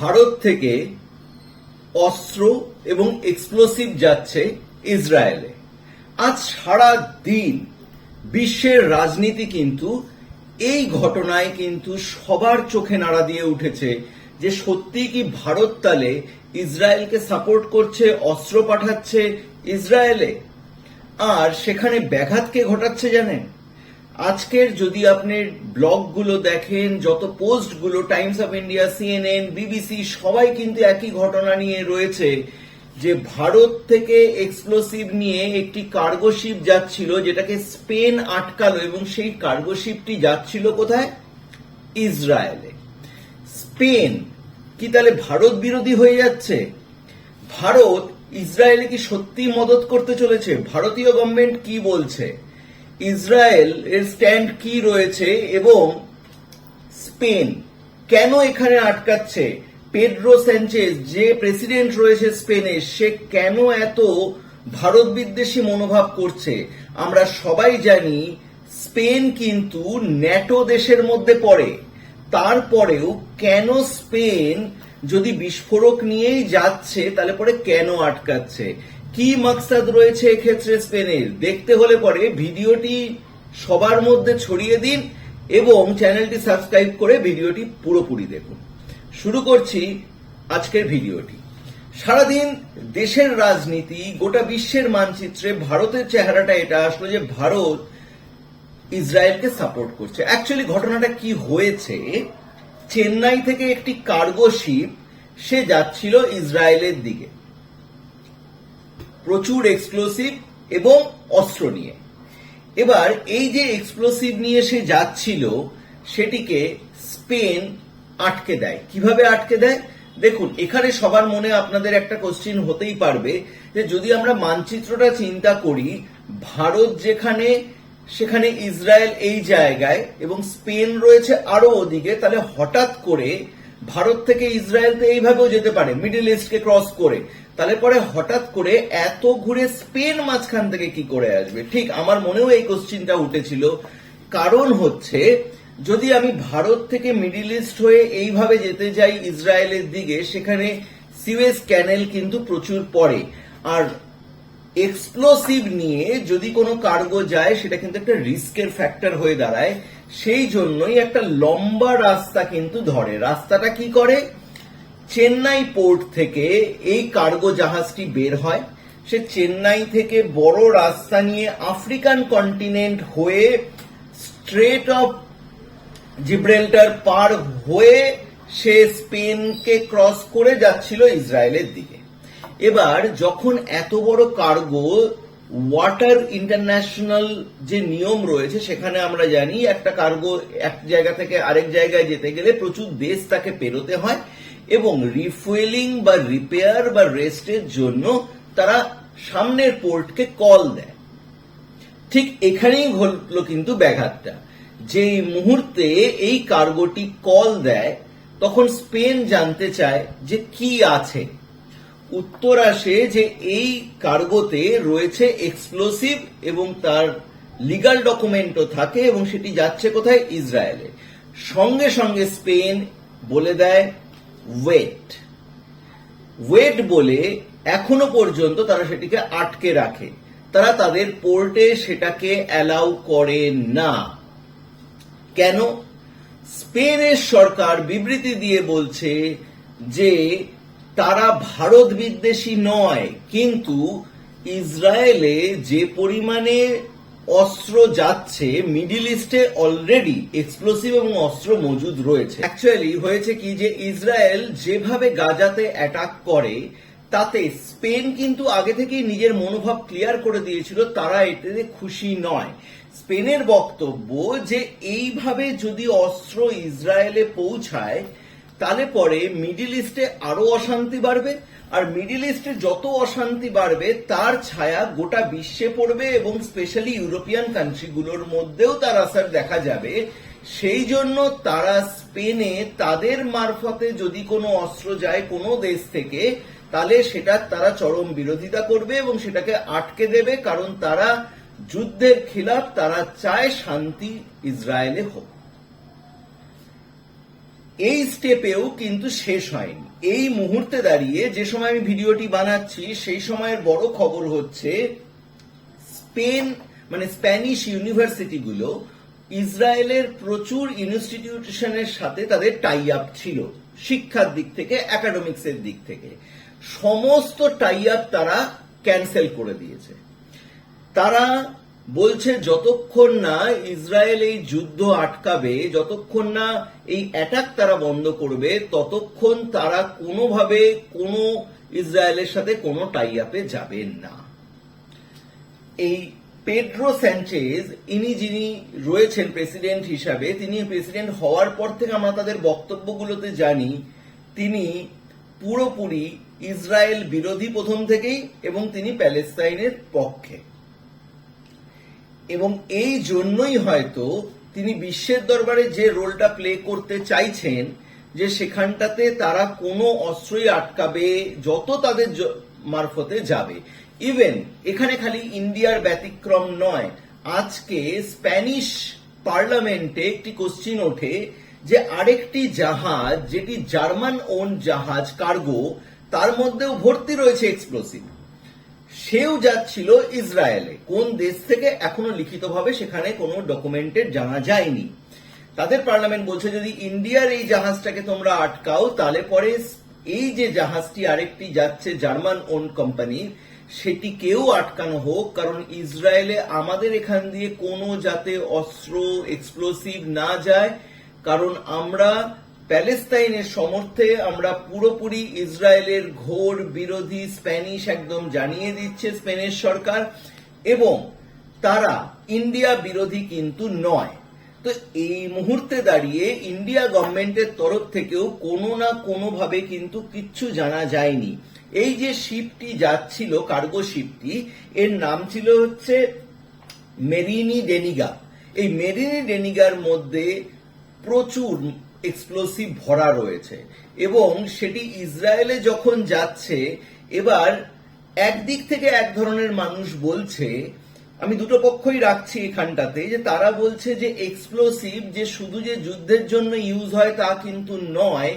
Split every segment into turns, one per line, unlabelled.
ভারত থেকে অস্ত্র এবং এক্সপ্লোসিভ যাচ্ছে ইসরায়েলে। আজ সারা দিন বিশ্বের রাজনীতি কিন্তু এই ঘটনায় কিন্তু সবার চোখে নাড়া দিয়ে উঠেছে যে সত্যি কি ভারত তালে ইসরায়েলকে সাপোর্ট করছে, অস্ত্র পাঠাচ্ছে ইসরায়েলে? আর সেখানে ব্যাঘাত কে ঘটাচ্ছে জানেন? আজকের যদি আপনি ব্লগগুলো দেখেন, যত পোস্টগুলো Times of India, CNN, BBC, সবাই কিন্তু একই ঘটনা নিয়ে রয়েছে, যে ভারত থেকে এক্সপ্লোসিভ নিয়ে একটি কার্গো শিপ যাচ্ছিল, যেটাকে স্পেন আটকালো, এবং সেই কার্গো শিপটি যাচ্ছিল কোথায়? ইসরায়েলে। স্পেন কি তাহলে ভারত বিরোধী হয়ে যাচ্ছে? ভারত ইসরায়েলে কি সত্যি মদত করতে চলেছে? ভারতীয় গভর্নমেন্ট কি বলছে? ইসরায়েল এর স্ট্যান্ড কি রয়েছে এবং স্পেন কেন এখানে আটকাচ্ছে? পেড্রো স্যাঞ্চেজ যে প্রেসিডেন্ট রয়েছে স্পেনে, সে কেন এত ভারত বিদ্বেষী মনোভাব করছে? আমরা সবাই জানি স্পেন কিন্তু ন্যাটো দেশের মধ্যে পড়ে। তারপরেও কেন স্পেন যদি বিস্ফোরক নিয়েই যাচ্ছে, তাহলে পরে কেন আটকাচ্ছে? কি মাকসাদ রয়েছে এক্ষেত্রে স্পেনের? দেখতে হলে পরে ভিডিওটি সবার মধ্যে ছড়িয়ে দিন এবং চ্যানেলটি সাবস্ক্রাইব করে ভিডিওটি পুরোপুরি দেখুন। শুরু করছি আজকের ভিডিওটি। সারাদিন দেশের রাজনীতি, গোটা বিশ্বের মানচিত্রে ভারতের চেহারাটা এটা আসলো যে ভারত ইসরায়েলকে সাপোর্ট করছে। অ্যাকচুয়ালি ঘটনাটা কি হয়েছে? চেন্নাই থেকে একটি কার্গো শিপ, সে যাচ্ছিল ইসরায়েলের দিকে। প্রচুর এক্সপ্লোসিভ এবং অস্ত্র নিয়ে। এবার এই যে এক্সপ্লোসিভ নিয়ে সে যাচ্ছিল, সেটিকে স্পেন আটকে দেয়। কীভাবে আটকে দেয়? দেখুন, এখানে সবার মনে আপনাদের একটা কোশ্চিন হতেই পারবে যে যদি আমরা মানচিত্রটা চিন্তা করি, ভারত যেখানে, সেখানে ইসরায়েল এই জায়গায় এবং স্পেন রয়েছে আরও ওদিকে, তাহলে হঠাৎ করে ভারত থেকে ইসরায়েল তো এইভাবেও যেতে পারে, মিডল ইস্টকে ক্রস করে। তাহলে পরে হঠাৎ করে এত ঘুরে স্পেন মাঝখান থেকে কি করে আসবে? ঠিক, আমার মনেও এই কোশ্চিনটা উঠেছিল। কারণ হচ্ছে, যদি আমি ভারত থেকে মিডিল ইস্ট হয়ে এইভাবে যেতে যাই ইসরায়েলের দিকে, সেখানে সিওয়েজ ক্যানেল কিন্তু প্রচুর পড়ে। আর এক্সপ্লোসিভ নিয়ে যদি কোনো কার্গো যায়, সেটা কিন্তু একটা রিস্কের ফ্যাক্টর হয়ে দাঁড়ায়। সেই জন্যই একটা লম্বা রাস্তা কিন্তু ধরে। রাস্তাটা কি করে? চেন্নাই পোর্ট থেকে এই কার্গো জাহাজটি বের হয়। সে চেন্নাই থেকে বড় রাস্তা নিয়ে আফ্রিকান কন্টিনেন্ট হয়ে স্ট্রেট অফ জিব্রেল্টার পার হয়ে সে স্পেনকে ক্রস করে যাচ্ছিল ইসরায়েলের দিকে। এবার যখন এত বড় কার্গো ওয়াটার ইন্টারন্যাশনাল যে নিয়ম রয়েছে, সেখানে আমরা জানি একটা কার্গো এক জায়গা থেকে আরেক জায়গায় যেতে গেলে প্রচুর দেশ তাকে পেরোতে হয়। এবং রিফুয়েলিং বা রিপেয়ার বা রেস্টের জন্য তারা সামনের পোর্টকে কল দেয়। ঠিক এখানেই ঘটলো কিন্তু ব্যাঘাতটা। যেই মুহূর্তে এই কার্গোটি কল দেয়, তখন স্পেন জানতে চায় যে কি আছে। উত্তর আসে যে এই কার্গোতে রয়েছে এক্সপ্লোসিভ এবং তার লিগাল ডকুমেন্টও থাকে এবং সেটি যাচ্ছে কোথায়? ইসরায়েলে। সঙ্গে সঙ্গে স্পেন বলে দেয় ওয়েট ওয়েট বলে এখনও পর্যন্ত তারা সেটিকে আটকে রাখে। তারা তাদের পোর্টে সেটাকে অ্যালাউ করে না। কেন? স্পেনের সরকার বিবৃতি দিয়ে বলছে যে তারা ভারত বিদ্বেষী নয়, কিন্তু ইসরায়েলে যে পরিমাণে অস্ত্র যাচ্ছে মিডিল ইস্টে অলরেডি এক্সপ্লোসিভ এবং অস্ত্র মজুদ রয়েছে। অ্যাকচুয়ালি হয়েছে কি যে ইসরায়েল যেভাবে গাজাতে অ্যাটাক করে, তাতে স্পেন কিন্তু আগে থেকেই নিজের মনোভাব ক্লিয়ার করে দিয়েছিল, তারা এতে খুশি নয়। স্পেনের বক্তব্য যে, এইভাবে যদি অস্ত্র ইসরায়েলে পৌঁছায় তাহলে পরে মিডিল ইস্টে আরও অশান্তি বাড়বে, আর মিডিল ইস্টে যত অশান্তি বাড়বে, তার ছায়া গোটা বিশ্বে পড়বে এবং স্পেশালি ইউরোপিয়ান কান্ট্রিগুলোর মধ্যেও তার আসার দেখা যাবে। সেই জন্য তারা স্পেনে তাদের মারফতে যদি কোনো অস্ত্র যায় কোনো দেশ থেকে, তাহলে সেটা তারা চরম বিরোধিতা করবে এবং সেটাকে আটকে দেবে, কারণ তারা যুদ্ধের খিলাফ, তারা চায় শান্তি ইসরায়েলে হোক। এই স্টেপেও কিন্তু শেষ হয়নি। এই মুহূর্তে দাঁড়িয়ে যে সময় আমি ভিডিওটি বানাচ্ছি, সেই সময়ের বড় খবর হচ্ছে স্পেন মানে স্প্যানিশ ইউনিভার্সিটিগুলো ইসরায়েলের প্রচুর ইনস্টিটিউশনের সাথে তাদের টাই আপ ছিল, শিক্ষার দিক থেকে একাডেমিক্সের দিক থেকে। সমস্ত টাই আপ তারা ক্যান্সেল করে দিয়েছে। তারা বলছে, যতক্ষণ না ইসরায়েল এই যুদ্ধ আটকাবে, যতক্ষণ না এই অ্যাটাক তারা বন্ধ করবে, ততক্ষণ তারা কোনোভাবে কোনো ইসরায়েলের সাথে কোনো টাই আপে যাবেন না। এই পেড্রো স্যাঞ্চেজ ইনি যিনি রয়েছেন প্রেসিডেন্ট হিসাবে, তিনি প্রেসিডেন্ট হওয়ার পর থেকে আমরা তাদের বক্তব্যগুলোতে জানি, তিনি পুরোপুরি ইসরায়েল বিরোধী প্রথম থেকেই এবং তিনি প্যালেস্তাইনের পক্ষে। এবং এই জন্যই হয়তো তিনি বিশ্বের দরবারে যে রোলটা প্লে করতে চাইছেন, যে সেখানটাতে তারা কোনো অস্ত্রই আটকাবে, যত তাদের মারফতে যাবে। ইভেন এখানে খালি ইন্ডিয়ার ব্যতিক্রম নয়, আজকে স্প্যানিশ পার্লামেন্টে একটি কোশ্চিন ওঠে যে আরেকটি জাহাজ, যেটি জার্মান ওন জাহাজ কার্গো তার মধ্যেও ভর্তি রয়েছে এক্সপ্লোসিভ সেও যাচ্ছিল ইসরায়েলে। কোন দেশ থেকে এখনও লিখিতভাবে সেখানে কোনো ডকুমেন্টেড জানা যায়নি। তাদের পার্লামেন্ট বলছে, যদি ইন্ডিয়ার এই জাহাজটাকে তোমরা আটকাও, তাহলে পরে এই যে জাহাজটি আরেকটি যাচ্ছে জার্মান ওন কোম্পানি সেটিকেও আটকানো হোক, কারণ ইসরায়েলে আমাদের এখান দিয়ে কোনো যাতে অস্ত্র এক্সপ্লোসিভ না যায়। কারণ আমরা প্যালেস্তাইনের সমর্থে আমরা পুরোপুরি ইসরায়েলের ঘোর বিরোধী স্প্যানিশ একদম জানিয়ে দিচ্ছে স্পেনের সরকার এবং তারা ইন্ডিয়া বিরোধী কিন্তু নয়। তো এই মুহূর্তে দাঁড়িয়ে ইন্ডিয়া গভর্নমেন্টের তরফ থেকেও কোনো না কোনোভাবে কিন্তু কিচ্ছু জানা যায়নি। এই যে শিপটি যাচ্ছিল, কার্গো শিপটি, এর নাম ছিল হচ্ছে মেরিনি ডেনিগা। এই মেরিনি ডেনিগার মধ্যে প্রচুর এক্সপ্লোসিভ ভরা রয়েছে। এবং সেটি ইসরায়েলে যখন যাচ্ছে, এবার একদিক থেকে এক ধরনের মানুষ বলছে, আমি দুটো পক্ষই রাখছি এখানটাতে, যে তারা বলছে যে এক্সপ্লোসিভ যে শুধু যে যুদ্ধের জন্য ইউজ হয় তা কিন্তু নয়,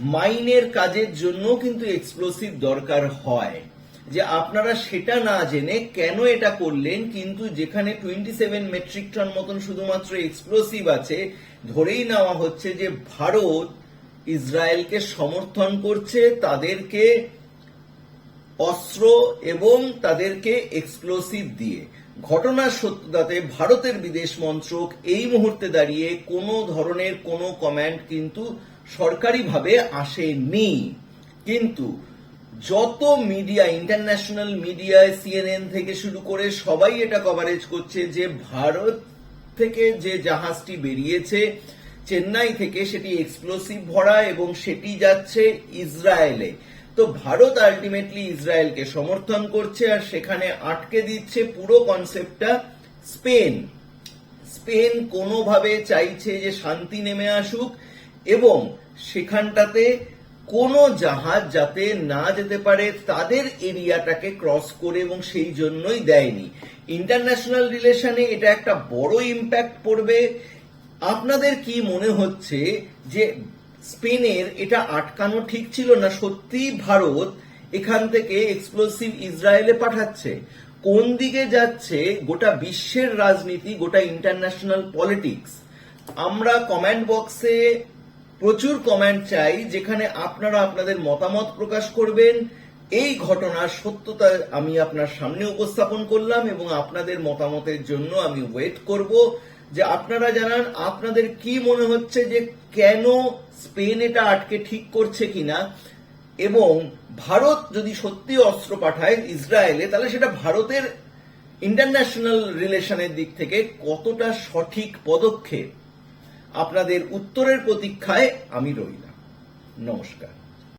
মাইনের কাজের জন্য কিন্তু এক্সপ্লোসিভ দরকার হয়। যে আপনারা সেটা না জেনে কেন এটা করলেন, কিন্তু যেখানে টোয়েন্টি সেভেন মেট্রিক টন মতন শুধুমাত্র এক্সপ্লোসিভ আছে ধরেই নেওয়া হচ্ছে যে ভারত ইসরায়েলকে সমর্থন করছে তাদেরকে অস্ত্র এবং তাদেরকে এক্সপ্লোসিভ দিয়ে। ঘটনার সত্যতাতে ভারতের বিদেশ মন্ত্রক এই মুহূর্তে দাঁড়িয়ে কোনো ধরনের কোনো কমেন্ট কিন্তু সরকারিভাবে আসেনি। কিন্তু যত মিডিয়া ইন্টারন্যাশনাল মিডিয়ায় সিএনএন থেকে শুরু করে সবাই এটা কভারেজ করছে যে ভারত থেকে যে জাহাজটি বেরিয়েছে, চেন্নাই থেকে সেটি এক্সপ্লোসিভ ভরা এবং সেটি যাচ্ছে ইসরায়েলে। তো ভারত আলটিমেটলি ইসরায়েলকে সমর্থন করছে আর সেখানে আটকে দিচ্ছে পুরো কনসেপ্টটা স্পেন। স্পেন কোনোভাবে চাইছে যে শান্তি নেমে আসুক এবং সেখানটাতে কোনো জাহাজ যাতে না যেতে পারে, তাদের এরিয়াটাকে ক্রস করে এবং সেই জন্যই দেয়নি। ইন্টারন্যাশনাল রিলেশনে এটা একটা বড় ইম্প্যাক্ট পড়বে। আপনাদের কি মনে হচ্ছে যে স্পেনের এটা আটকানো ঠিক ছিল না? সত্যি ভারত এখান থেকে এক্সপ্লোসিভ ইসরায়েলে পাঠাচ্ছে। কোন দিকে যাচ্ছে গোটা বিশ্বের রাজনীতি, গোটা ইন্টারন্যাশনাল পলিটিক্স আমরা কমেন্ট বক্সে প্রচুর কমেন্ট চাই, যেখানে আপনারা আপনাদের মতামত প্রকাশ করবেন। এই ঘটনার সত্যতা আমি আপনার সামনে উপস্থাপন করলাম এবং আপনাদের মতামতের জন্য আমি ওয়েট করব যে আপনারা জানান আপনাদের কি মনে হচ্ছে যে কেন স্পেন এটা আটকে ঠিক করছে কিনা। এবং ভারত যদি সত্যি অস্ত্র পাঠায় ইসরায়েলে, তাহলে সেটা ভারতের ইন্টারন্যাশনাল রিলেশনের দিক থেকে কতটা সঠিক পদক্ষেপ? আপনাদের উত্তরের প্রতীক্ষায় আমি রইলাম। নমস্কার।